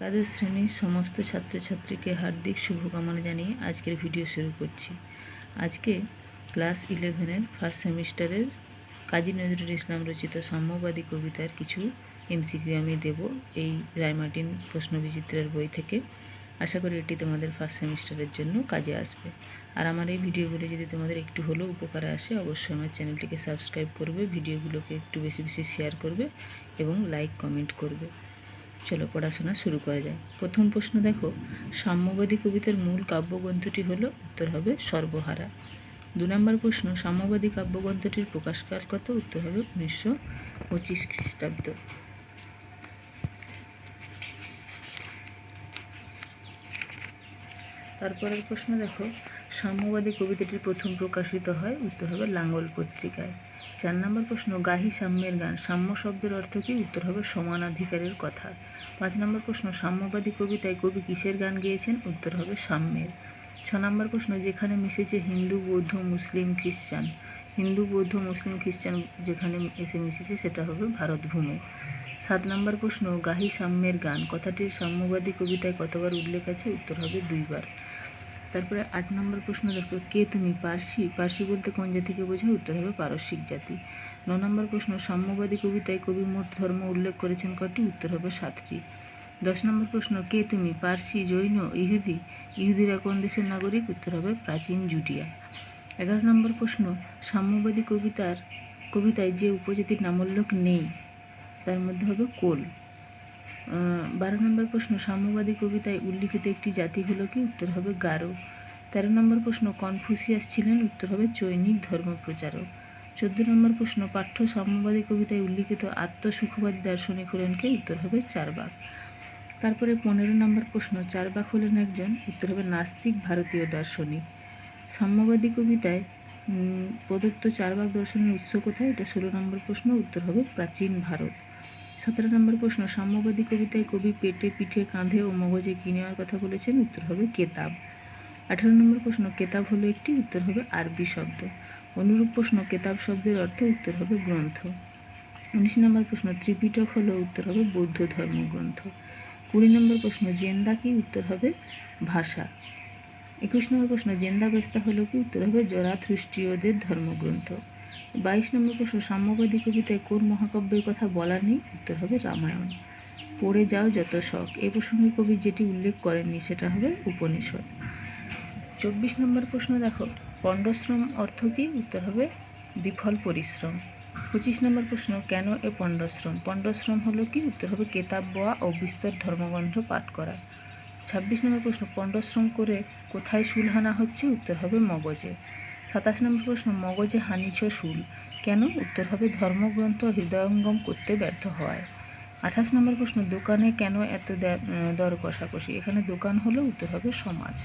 একাদশ শ্রেণির সমস্ত ছাত্রছাত্রীকে হার্দিক শুভকামনা জানিয়ে আজকের ভিডিও শুরু করছি। আজকে ক্লাস ইলেভেনের ফার্স্ট সেমিস্টারের কাজী নজরুল ইসলাম রচিত সাম্যবাদী কবিতার কিছু এমসিকিউ আমি দেব এই রায়মার্টিন প্রশ্নবিচিত্রের বই থেকে। আশা করি এটি তোমাদের ফার্স্ট সেমিস্টারের জন্য কাজে আসবে। আর আমার এই ভিডিওগুলো যদি তোমাদের একটু হলেও উপকারে আসে, অবশ্যই আমার চ্যানেলটিকে সাবস্ক্রাইব করবে, ভিডিওগুলোকে একটু বেশি বেশি শেয়ার করবে এবং লাইক, কমেন্ট করবে। চলো পড়াশোনা শুরু করা যায়। প্রথম প্রশ্ন দেখো, সাম্যবাদী কবিতার মূল কাব্যগ্রন্থটি হলো, উত্তর হবে সর্বহারা। দু নম্বর প্রশ্ন, সাম্যবাদী কাব্যগ্রন্থটির প্রকাশকাল কত? উত্তর হবে উনিশশো পঁচিশ খ্রিস্টাব্দ। তারপরের প্রশ্ন দেখো, সাম্যবাদী কবিতাটি প্রথম প্রকাশিত হয়, উত্তর হবে লাঙ্গল পত্রিকায়। চার নম্বর প্রশ্ন, গাহি সাম্যের গান। সাম্য শব্দের অর্থ কি? উত্তর হবে সমানাধিকারের কথা। পাঁচ নম্বর প্রশ্ন, সাম্যবাদী কবিতায় কবি কিসের গান গেয়েছেন? উত্তর হবে সাম্যের। ছ নম্বর প্রশ্ন, যেখানে মিশেছে হিন্দু, বৌদ্ধ, মুসলিম, খ্রিস্টান। হিন্দু, বৌদ্ধ, মুসলিম, খ্রিস্টান যেখানে এসে মিশেছে, সেটা হবে ভারতভূমে। সাত নম্বর প্রশ্ন, গাহি সাম্যের গান। কথাটির সাম্যবাদী কবিতায় কতবার উল্লেখ আছে? উত্তর হবে দুইবার। তারপরে আট নম্বর প্রশ্ন দেখো, কে তুমি? পার্সি। পার্সি বলতে কোন জাতিকে বোঝায়? উত্তর হবে পারস্যিক জাতি। ন নম্বর প্রশ্ন, সাম্যবাদী কবিতায় কবি মোট ধর্ম উল্লেখ করেছেন কটি? উত্তর হবে সাতটি। দশ নম্বর প্রশ্ন, কে তুমি? পার্সি, জৈন, ইহুদি? ইহুদিরা কোন দেশের নাগরিক? উত্তর হবে প্রাচীন জুটিয়া এগারো নম্বর প্রশ্ন, সাম্যবাদী কবিতার, কবিতায় যে উপজাতির নামোল্লেখ নেই, তার মধ্যে হবে কোল। বারো নম্বর প্রশ্ন, সাম্যবাদী কবিতায় উল্লিখিত একটি জাতি হলো কি? উত্তর হবে গারো। তেরো নম্বর প্রশ্ন, কনফুসিয়াস ছিলেন? উত্তর হবে চৈনিক ধর্মপ্রচারক। চোদ্দ নম্বর প্রশ্ন, পাঠ্য সাম্যবাদী কবিতায় উল্লিখিত আত্মসুখবাদী দার্শনিক হলেন কে? উত্তর হবে চারবাক। তারপরে পনেরো নম্বর প্রশ্ন, চারবাক হলেন একজন? উত্তর হবে নাস্তিক ভারতীয় দার্শনিক। সাম্যবাদী কবিতায় প্রদত্ত চারবাক দর্শনের উৎস কোথায়? এটা ষোলো নম্বর প্রশ্ন, উত্তর হবে প্রাচীন ভারত। সতেরো নম্বর প্রশ্ন, সাম্যবাদী কবিতায় কবি পেটে পিঠে কাঁধে ও মগজে কি নেওয়ার কথা বলেছেন, উত্তর হবে কেতাব। আঠারো নম্বর প্রশ্ন, কেতাব হলো একটি, উত্তর হবে আরবি শব্দ। অনুরূপ প্রশ্ন, কেতাব শব্দের অর্থ উত্তর হবে গ্রন্থ। উনিশ নম্বর প্রশ্ন, ত্রিপিটক হলো উত্তর হবে বৌদ্ধ ধর্মগ্রন্থ। কুড়ি নম্বর প্রশ্ন, জেন্দা কি, উত্তর হবে ভাষা। একুশ নম্বর প্রশ্ন জেন্দাবেস্তা হলো কি, উত্তর হবে জরাথৃষ্টীয়দের ধর্মগ্রন্থ। বাইশ নম্বর প্রশ্ন, সাম্যবাদী কবিতায় কোন মহাকাব্যের কথা বলা নেই? উত্তর হবে রামায়ণ। পড়ে যাও যত শখ। এ প্রসঙ্গে কবি যেটি উল্লেখ করেননি সেটা হবে উপনিষদ। চব্বিশ নম্বর প্রশ্ন দেখো, পণ্ডশ্রম অর্থ কী? উত্তর হবে বিফল পরিশ্রম। পঁচিশ নম্বর প্রশ্ন, কেন এ পণ্ডশ্রম? পণ্ডশ্রম হলো কি? উত্তর হবে কেতাব বোয়া ও বিস্তর ধর্মগ্রন্থ পাঠ করা। ছাব্বিশ নম্বর প্রশ্ন, পণ্ডশ্রম করে কোথায় সুলহানা হচ্ছে? উত্তর হবে মগজে। সাতাশ নম্বর প্রশ্ন, মগজে হানিছ শুল কেন? উত্তর হবে, ধর্মগ্রন্থ হৃদয়ঙ্গম করতে ব্যর্থ হয়। আঠাশ নম্বর প্রশ্ন, দোকানে কেন এত দর কষাকষি? এখানে দোকান হলো, উত্তর হবে, সমাজ।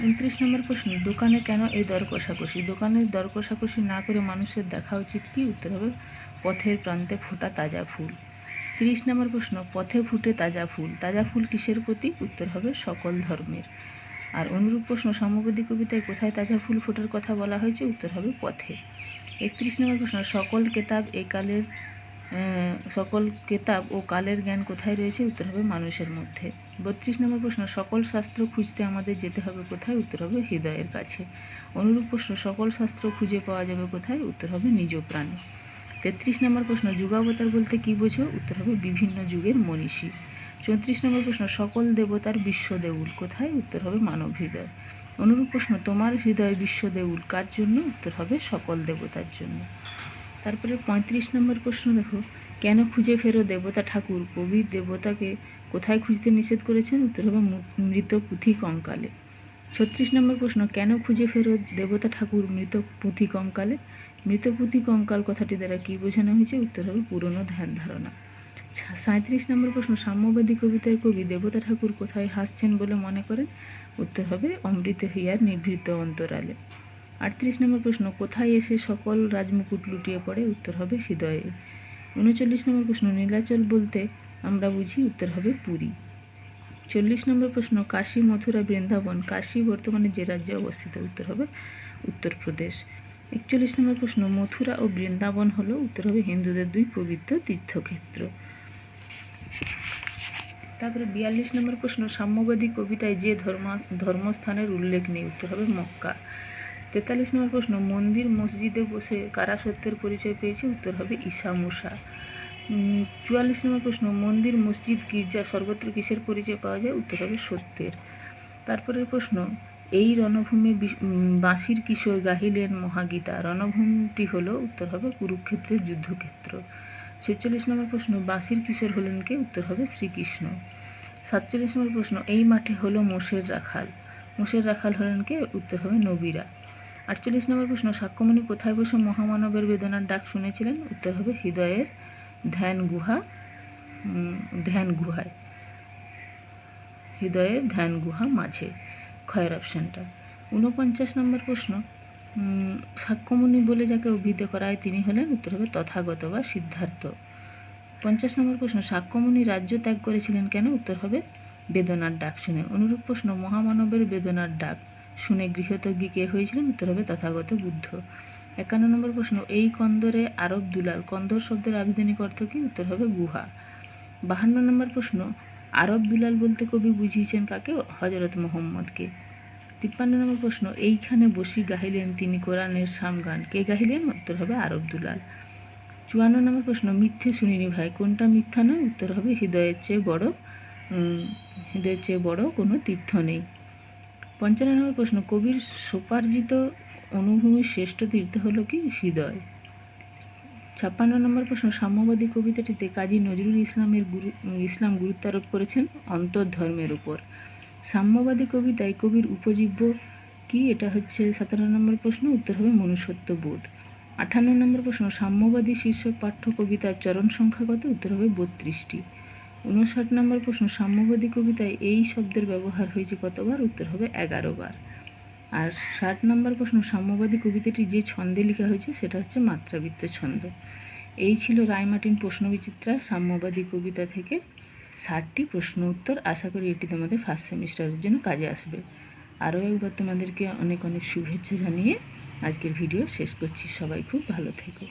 উনত্রিশ নম্বর প্রশ্ন, দোকানে কেন এই দর কষাকষি? দোকানের দর কষাকষি না করে মানুষের দেখা উচিত কি? উত্তর হবে, পথের প্রান্তে ফোটা তাজা ফুল। তিরিশ নম্বর প্রশ্ন, পথে ফুটে তাজা ফুল। তাজা ফুল কিসের প্রতি উত্তর হবে, সকল ধর্মের। আর অনুরূপ প্রশ্ন সাম্যবাদী কবিতায় কোথায় তাজা ফুল ফোটার কথা বলা হয়েছে, উত্তর হবে পথে। একত্রিশ নম্বর প্রশ্ন, সকল কেতাব এ কালের সকল কেতাব ও কালের জ্ঞান কোথায় রয়েছে, উত্তর হবে মানুষের মধ্যে। বত্রিশ নম্বর প্রশ্ন, সকল শাস্ত্র খুঁজতে আমাদের যেতে হবে কোথায়, উত্তর হবে হৃদয়ের কাছে। অনুরূপ প্রশ্ন, সকল শাস্ত্র খুঁজে পাওয়া যাবে কোথায়, উত্তর হবে নিজ প্রাণে। তেত্রিশ নম্বর প্রশ্ন, যুগাবতার বলতে কী বোঝো, উত্তর হবে বিভিন্ন যুগের মনীষী। চৌত্রিশ নম্বর প্রশ্ন, সকল দেবতার বিশ্ব দেউল কোথায়? উত্তর হবে, মানব হৃদয়। অনুরূপ প্রশ্ন, তোমার হৃদয় বিশ্ব দেউল কার জন্য? উত্তর হবে, সকল দেবতার জন্য। তারপরে পঁয়ত্রিশ নম্বর প্রশ্ন দেখো, কেন খুঁজে ফেরো দেবতা ঠাকুর? কবি দেবতাকে কোথায় খুঁজতে নিষেধ করেছেন? উত্তর হবে মৃত পুঁথি কঙ্কালে। ছত্রিশ নম্বর প্রশ্ন, কেন খুঁজে ফেরো দেবতা ঠাকুর মৃত পুঁথি কঙ্কালে? মৃত পুঁথি কঙ্কাল কথাটি দ্বারা কী বোঝানো হয়েছে? উত্তর হবে, পুরনো ধ্যান ধারণা। সাঁত্রিশ নম্বর প্রশ্ন, সাম্যবাদী কবিতায় কবি দেবতা ঠাকুর কোথায় হাসছেন বলে মনে করেন? উত্তর হবে অমৃত হিয়ার নিভৃত অন্তরালে। আটত্রিশ নম্বর প্রশ্ন, কোথায় এসে সকল রাজমুকুট লুটিয়ে পড়ে? উত্তর হবে হৃদয়ে। উনচল্লিশ নম্বর প্রশ্ন, নীলাচল বলতে আমরা বুঝি, উত্তর হবে পুরী। চল্লিশ নম্বর প্রশ্ন, কাশী মথুরা বৃন্দাবন, কাশী বর্তমানে যে রাজ্যে অবস্থিত? উত্তর হবে উত্তরপ্রদেশ একচল্লিশ নম্বর প্রশ্ন, মথুরা ও বৃন্দাবন হলো, উত্তর হবে হিন্দুদের দুই পবিত্র তীর্থক্ষেত্র। তারপরে বিয়াল্লিশ নম্বর প্রশ্ন, সাম্যবাদী কবিতায় যে ধর্ম, ধর্মস্থানের উল্লেখ নেই, উত্তর হবে মক্কা। তেতাল্লিশ নম্বর প্রশ্ন, মন্দির, মসজিদে বসে কারা সত্যের পরিচয় পেয়েছে, উত্তর হবে ঈশা মুসা। চুয়াল্লিশ নম্বর প্রশ্ন, মন্দির, মসজিদ, গির্জা সর্বত্র কিসের পরিচয় পাওয়া যায়, উত্তর হবে সত্যের। তারপরের প্রশ্ন, এই রণভূমে বাঁশির কিশোর গাহিলেন মহাগীতা, রণভূমিটি হলো উত্তর হবে কুরুক্ষেত্রের যুদ্ধক্ষেত্র। ছেচল্লিশ নম্বর প্রশ্ন, বাসির কিশোর হলেন কে উত্তর হবে শ্রীকৃষ্ণ। সাতচল্লিশ নম্বর প্রশ্ন, এই মাঠে হলো মোষের রাখাল। মোষের রাখাল হলেন কে উত্তর হবে নবীরা। আটচল্লিশ নম্বর প্রশ্ন, সাক্ষ্যমণি কোথায় বসে মহামানবের বেদনার ডাক শুনেছিলেন? উত্তর হবে হৃদয়ের ধ্যান গুহা ধ্যান গুহায়। হৃদয়ের ধ্যান গুহা মাঝে। ক্ষয়ের অপশানটা ঊনপঞ্চাশ নম্বর প্রশ্ন সাক্ষ্যমণি বলে যাকে অভিহিত করা হয় তিনি হলেন উত্তর হবে তথাগত বা সিদ্ধার্থ। পঞ্চাশ নম্বর প্রশ্ন, সাক্ষ্যমণি রাজ্য ত্যাগ করেছিলেন কেন? উত্তর হবে বেদনার ডাক শুনে। অনুরূপ প্রশ্ন, মহামানবের বেদনার ডাক শুনে গৃহত্যাগী কে হয়েছিলেন? উত্তর হবে তথাগত বুদ্ধ। একান্ন নম্বর প্রশ্ন, এই কন্দরে আরব দুলাল, কন্দর শব্দের আবিধানিক অর্থ কি? উত্তর হবে গুহা। বাহান্ন নম্বর প্রশ্ন, আরব দুলাল বলতে কবি বুঝিয়েছেন কাকে? হজরত মোহাম্মদকে। তিপ্পান্ন নম্বর প্রশ্ন, এইখানে বসি গাহিলেন তিনি কোরআনের সামগান। কে গাহিলেন? উত্তর হবে আরব দুলাল চুয়ান্ন নম্বর প্রশ্ন, মিথ্যে শুনিনি ভাই, কোনটা মিথ্যা নয়? উত্তর হবে, হৃদয়ের চেয়ে বড় হৃদয়ের চেয়ে বড় কোনো তীর্থ নেই। পঞ্চান্ন নম্বর প্রশ্ন, কবির সোপার্জিত অনুভূমির শ্রেষ্ঠ তীর্থ হলো কি? হৃদয়। ছাপ্পান্ন নম্বর প্রশ্ন, সাম্যবাদী কবিতাটিতে কাজী নজরুল ইসলামের গুরু, ইসলাম গুরুত্ব আরোপ করেছেন অন্তর্ধর্মের উপর। সাম্যবাদী কবিতায় কবির উপজীব্য কি? এটা হচ্ছে সাতান্ন নম্বর প্রশ্ন, উত্তর হবে মনুষ্যত্ব বোধ। আঠান্ন নম্বর প্রশ্ন, সাম্যবাদী শীর্ষক পাঠ্য কবিতার চরণ সংখ্যা কত? উত্তর হবে বত্রিশটি। উনষাট নম্বর প্রশ্ন, সাম্যবাদী কবিতায় এই শব্দের ব্যবহার হয়েছে কতবার? উত্তর হবে এগারো বার আর ষাট নম্বর প্রশ্ন, সাম্যবাদী কবিতাটি যে ছন্দে লেখা হয়েছে, সেটা হচ্ছে মাত্রাবৃত্ত ছন্দ। এই ছিল রায়মার্টিন প্রশ্নবিচিত্রা, সাম্যবাদী কবিতা থেকে। ষাটটি প্রশ্ন উত্তর আশা করি এটি তোমাদের ফার্স্ট সেমিস্টারের জন্য কাজে আসবে। আরও একবার তোমাদেরকে অনেক অনেক শুভেচ্ছা জানিয়ে আজকের ভিডিও শেষ করছি। সবাই খুব ভালো থেকো।